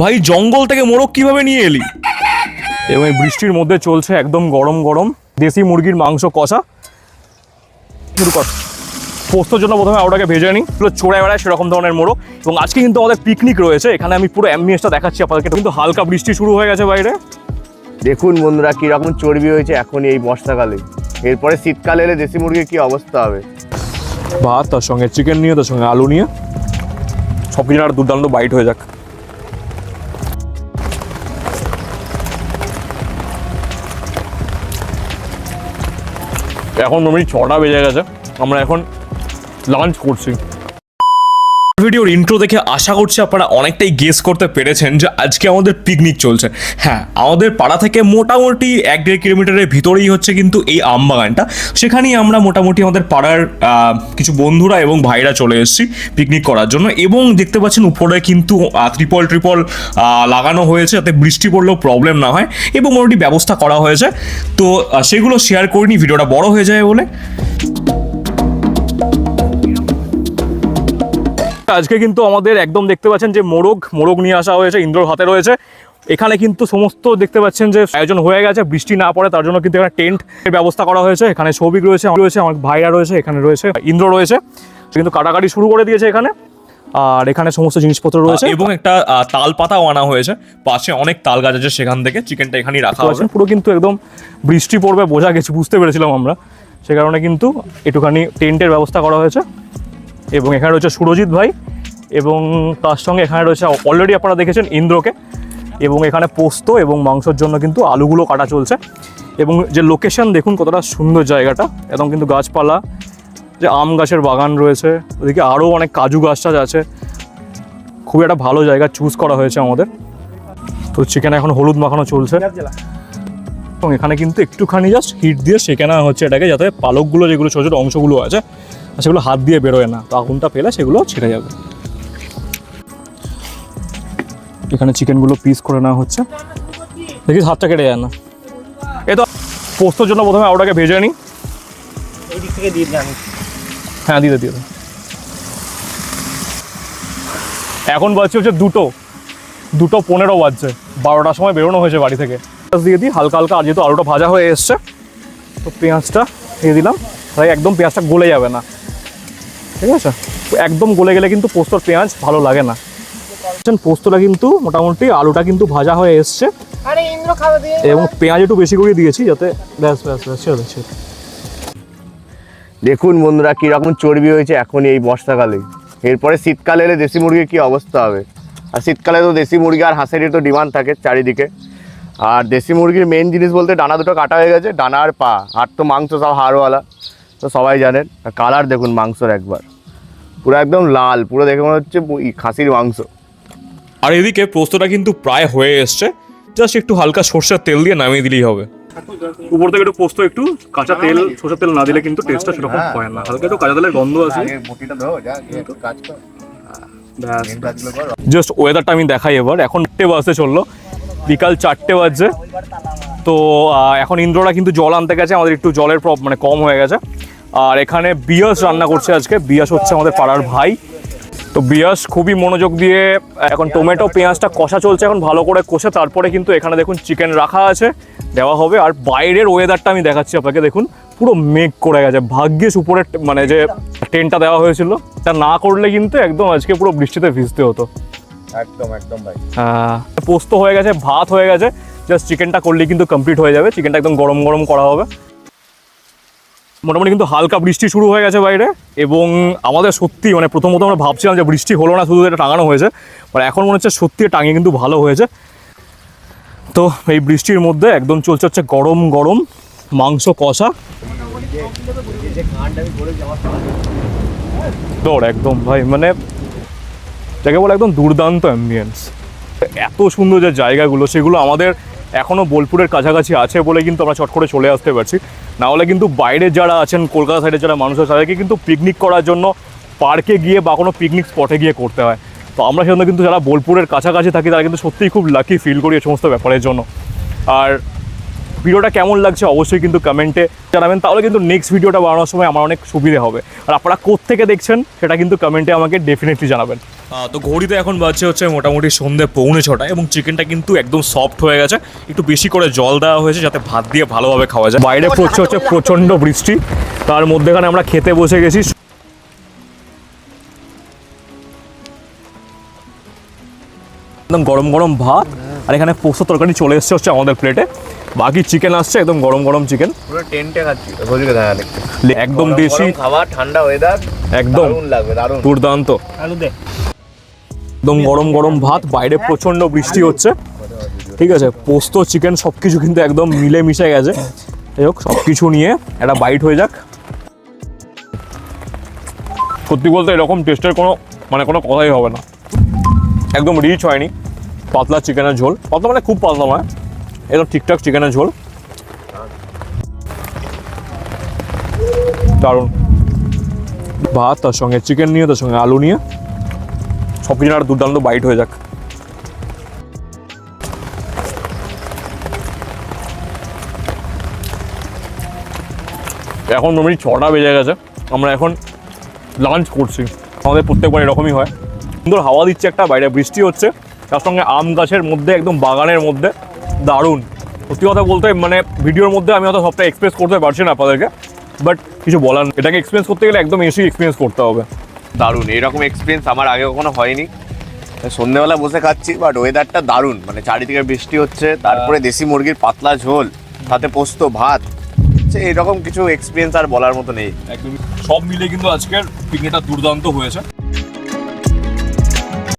ভাই জঙ্গল থেকে মোরগ কীভাবে নিয়ে এলি? এবং এই বৃষ্টির মধ্যে চলছে একদম গরম গরম। দেশি মুরগির মাংস কষা। শুরু কর। পোস্তর জন্য প্রথমে ওটাকে ভেজে নিই। পুরো চোড়ায় বেড়ায় সেরকম ধরনের মোড়ক এবং আজকে কিন্তু আমাদের পিকনিক রয়েছে। এখানে আমি পুরো অ্যাম্বিয়েন্সটা দেখাচ্ছি আপনাদেরকে। কিন্তু হালকা বৃষ্টি শুরু হয়ে গেছে বাইরে। দেখুন বন্ধুরা কীরকম চর্বি হয়েছে এখন এই বর্ষাকালে। এরপরে শীতকালে এলে দেশি মুরগির কি অবস্থা হবে? ভাত তার সঙ্গে চিকেন নিয়ে তার সঙ্গে আলু নিয়ে। সব কিছু একটা দুর্দান্ত বাইট হয়ে যাক। এখন মোটামুটি ছটা বেজে গেছে। আমরা এখন লাঞ্চ করছি। ভিডিওর ইন্ট্রো দেখে আশা করছি আপনারা অনেকটাই গেস করতে পেরেছেন যে আজকে আমাদের পিকনিক চলছে। হ্যাঁ আমাদের পাড়া থেকে মোটামুটি এক দেড় কিলোমিটারের ভিতরেই হচ্ছে কিন্তু এই আমবাগানটা সেখানেই আমরা মোটামুটি আমাদের পাড়ার কিছু বন্ধুরা এবং ভাইরা চলে এসেছি পিকনিক করার জন্য এবং দেখতে পাচ্ছেন উপরে কিন্তু ত্রিপল ট্রিপল লাগানো হয়েছে যাতে বৃষ্টি পড়লেও প্রবলেম না হয় এবং মোটামুটি ব্যবস্থা করা হয়েছে। তো সেগুলো শেয়ার করিনি, ভিডিওটা বড় হয়ে যায় বলে। আজকে কিন্তু আমাদের একদম দেখতে পাচ্ছেন যে মোরগ মোরগ নিয়ে আসা হয়েছে ইন্দ্রর হাতে রয়েছে। এখানে কিন্তু সমস্ত দেখতে পাচ্ছেন যে আয়োজন হয়ে গেছে বৃষ্টি না পড়ে তার জন্য কিন্তু এখানে টেন্ট ব্যবস্থা করা হয়েছে। এখানে সৌভিক রয়েছে রয়েছে আমার ভাইরা রয়েছে এখানে রয়েছে ইন্দ্র রয়েছে। সে কিন্তু কাটাকাটি শুরু করে দিয়েছে এখানে। আর এখানে সমস্ত জিনিসপত্র রয়েছে। এবং একটা তাল পাতাও আনা হয়েছে। পাশে অনেক তাল গাছ আছে সেখান থেকে চিকেনটা এখানেই রাখা হয়েছে পুরো কিন্তু একদম বৃষ্টি পড়বে বোঝা গেছে বুঝতে পেরেছিলাম আমরা। সে কারণে কিন্তু একটুখানি টেন্টের ব্যবস্থা করা হয়েছে। এবং এখানে রয়েছে সুরজিৎ ভাই এবং তার সঙ্গে এখানে রয়েছে অলরেডি আপনারা দেখেছেন ইন্দ্রকে এবং এখানে পোস্ত এবং মাংসর জন্য কিন্তু আলুগুলো কাটা চলছে। এবং যে লোকেশন দেখুন কতটা সুন্দর জায়গাটা, একদম কিন্তু গাছপালা, যে আম গাছের বাগান রয়েছে, ওদিকে আরও অনেক কাজু গাছ টাছ আছে। খুবই একটা ভালো জায়গা চুজ করা হয়েছে আমাদের। তো চিকেন এখন হলুদ মাখানো চলছে। এবং এখানে কিন্তু একটুখানি জাস্ট হিট দিয়ে সেখানে হচ্ছে এটাকে যাতে পালকগুলো যেগুলো ছোটো ছোটো অংশগুলো আছে সেগুলো হাত দিয়ে বেরোয় না। তো আগুনটা পেলে সেগুলো ছেড়ে যাবে। এখানে চিকেনগুলো পিস করে নেওয়া হচ্ছে। দেখিস হাতটা কেটে যায় না। এ তো পোস্তর জন্য প্রথমে ওটাকে ভেজে নিই। হ্যাঁ দিয়ে দে, দিয়ে দে। এখন বাজছে হচ্ছে দুটো। দুটো পনেরো বাজছে। বারোটার সময় বেরোনো হয়েছে বাড়ি থেকে। পেঁয়াজ দিয়ে দিই হালকা হালকা আর যেহেতু আলুটা ভাজা হয়ে এসছে তো পেঁয়াজটা দিয়ে দিলাম। তাই একদম পেঁয়াজটা গলে যাবে না। ঠিক আছে? একদম গলে গেলে কিন্তু পোস্তর পেঁয়াজ ভালো লাগে না। পোস্তটা কিন্তু মোটামুটি আলুটা কিন্তু ভাজা হয়ে এসছে। আরে ইন্দ্র খাওয়া দিয়ে এবং পেঁয়াজ একটু বেশি করে দিয়েছি যাতে ব্যাস ব্যাস ব্যাস দে। দেখুন বন্ধুরা কীরকম চর্বি হয়েছে এখন এই বর্ষাকালে। এরপরে শীতকালে এলে দেশি মুরগির কি অবস্থা হবে? আর শীতকালে তো দেশি মুরগি আর হাঁসেরই তো ডিমান্ড থাকে চারিদিকে। আর দেশি মুরগির মেন জিনিস বলতে ডানা দুটো কাটা হয়ে গেছে ডানা আর পা। আর তো মাংস সব হাড়ওয়ালা। তো সবাই জানেন কালার দেখুন মাংসর একবার। পুরো একদম লাল পুরো দেখে মনে হচ্ছে খাসির মাংস। আর এদিকে পোস্তটা কিন্তু প্রায় হয়ে এসছে। জাস্ট একটু হালকা সর্ষের তেল দিয়ে নামিয়ে দিলেই হবে। উপর থেকে একটু পোস্ত একটু কাঁচা তেল সর্ষের তেল না দিলে কিন্তু টেস্টটা সেরকম হয় না। হালকা একটু কাঁচা তেলের গন্ধ আছে। জাস্ট ওয়েদারটা আমি দেখাই এবার। এখন বাজতে চলল। বিকাল চারটে বাজছে। তো এখন ইন্দ্ররা কিন্তু জল আনতে গেছে আমাদের একটু জলের প্রব মানে কম হয়ে গেছে। আর এখানে বিয়াস রান্না করছে আজকে। বিয়াস হচ্ছে আমাদের পাড়ার ভাই। তো বিয়াস খুবই মনোযোগ দিয়ে এখন টমেটো পেঁয়াজটা কষা চলছে এখন ভালো করে কষে তারপরে কিন্তু এখানে দেখুন চিকেন রাখা আছে দেওয়া হবে। আর বাইরের ওয়েদারটা আমি দেখাচ্ছি আপনাকে দেখুন পুরো মেঘ করে গেছে। ভাগ্যিস উপরে মানে যে টেনটা দেওয়া হয়েছিল তা না করলে কিন্তু একদম আজকে পুরো বৃষ্টিতে ভিজতে হতো। একদম একদম ভাই। আহ, পোস্ত হয়ে গেছে, ভাত হয়ে গেছে। জাস্ট চিকেনটা করলেই কিন্তু কমপ্লিট হয়ে যাবে। চিকেনটা একদম গরম গরম করা হবে। মোটামুটি কিন্তু হালকা বৃষ্টি শুরু হয়ে গেছে বাইরে। এবং আমাদের সত্যি মানে প্রথমত আমরা ভাবছিলাম যে বৃষ্টি হলো না, শুধু এটা টাঙানো হয়েছে। মানে এখন মনে হচ্ছে সত্যি টাঙিয়ে কিন্তু ভালো হয়েছে। তো এই বৃষ্টির মধ্যে একদম চলছে হচ্ছে গরম গরম মাংস কষা। দৌড় একদম ভাই মানে যাকে বলে একদম দুর্দান্ত অ্যাম্বিয়েন্স এত সুন্দর যে জায়গাগুলো, সেগুলো আমাদের এখনও বোলপুরের কাছাকাছি আছে বলে কিন্তু আমরা চট করে চলে আসতে পারছি। না হলে কিন্তু বাইরে যারা আছেন, কলকাতা সাইডে যারা মানুষ আছে, তাদেরকে কিন্তু পিকনিক করার জন্য পার্কে গিয়ে বা কোনো পিকনিক স্পটে গিয়ে করতে হয়। তো আমরা সেজন্য কিন্তু যারা বোলপুরের কাছাকাছি থাকি, তারা কিন্তু সত্যিই খুব লাকি ফিল করি এই সমস্ত ব্যাপারের জন্য। আর ভিডিওটা কেমন লাগছে অবশ্যই কিন্তু কমেন্টে জানাবেন। তাহলে কিন্তু নেক্সট ভিডিওটা বানানোর সময় আমার অনেক সুবিধে হবে। আর আপনারা কোত্থেকে দেখছেন, সেটা কিন্তু কমেন্টে আমাকে ডেফিনেটলি জানাবেন। তো ঘড়িতে এখন বাজছে হচ্ছে মোটামুটি সন্ধে পৌনে ছটা এবং চিকেনটা কিন্তু একদম সফট হয়ে গেছে। একটু বেশি করে জল দেওয়া হয়েছে যাতে ভাত দিয়ে ভালোভাবে খাওয়া যায়। বাইরে পড়ছে হচ্ছে প্রচণ্ড বৃষ্টি। তার মধ্যেখানে আমরা খেতে বসে গেছি। একদম গরম গরম ভাত। আর এখানে পোস্ত তরকারি চলে এসছে হচ্ছে আমাদের প্লেটে বাকি চিকেন আসছে একদম গরম গরম চিকেন টেন্টে খাচ্ছি একদম দেশি। খাবার ঠান্ডা ওয়েদার একদম। লাগবে দারুণ। দুর্দান্ত। আলু দে। একদম গরম গরম ভাত, বাইরে প্রচণ্ড বৃষ্টি হচ্ছে। ঠিক আছে, পোস্ত চিকেন সব কিছু কিন্তু একদম মিলে মিশে গেছে। যাই হোক সব কিছু নিয়ে একটা বাইট হয়ে যাক। সত্যি বলতে এরকম টেস্টের কোনো মানে কোনো কথাই হবে না। একদম রিচ হয়নি। পাতলা চিকেনের ঝোল। পাতলা মানে খুব পাতলা নয়। একদম ঠিকঠাক চিকেনের ঝোল। দারুণ। ভাত, তার সঙ্গে চিকেন নিয়ে, তার সঙ্গে আলু নিয়ে। সব কিছু একটা দুর্দান্ত বাইট হয়ে যাক। এখন মোটামুটি ছটা বেজে গেছে, আমরা এখন লাঞ্চ করছি। আমাদের প্রত্যেকবার এরকমই হয়। সুন্দর হাওয়া দিচ্ছে একটা বাইরে, বৃষ্টি হচ্ছে, তার সঙ্গে আম গাছের মধ্যে, একদম বাগানের মধ্যে, দারুণ। সত্যি কথা বলতে মানে ভিডিওর মধ্যে আমি হয়তো সবটা এক্সপ্রেস করতে পারছি না আপনাদেরকে বাট কিছু বলার এটাকে এক্সপিরিয়েন্স করতে গেলে একদম এসে এক্সপিরিয়েন্স করতে হবে। দারুণ। এরকম এক্সপিরিয়েন্স আমার আগে কখনো হয়নি। সন্ধ্যেবেলা বসে খাচ্ছি বাট ওয়েদারটা দারুণ। মানে চারিদিকে বৃষ্টি হচ্ছে তারপরে দেশি মুরগির পাতলা ঝোল তাতে পোস্ত ভাত। এরকম কিছু এক্সপিরিয়েন্স আর বলার মতো নেই। একদম সব মিলে কিন্তু আজকের পিকনিকটা দুর্দান্ত হয়েছে।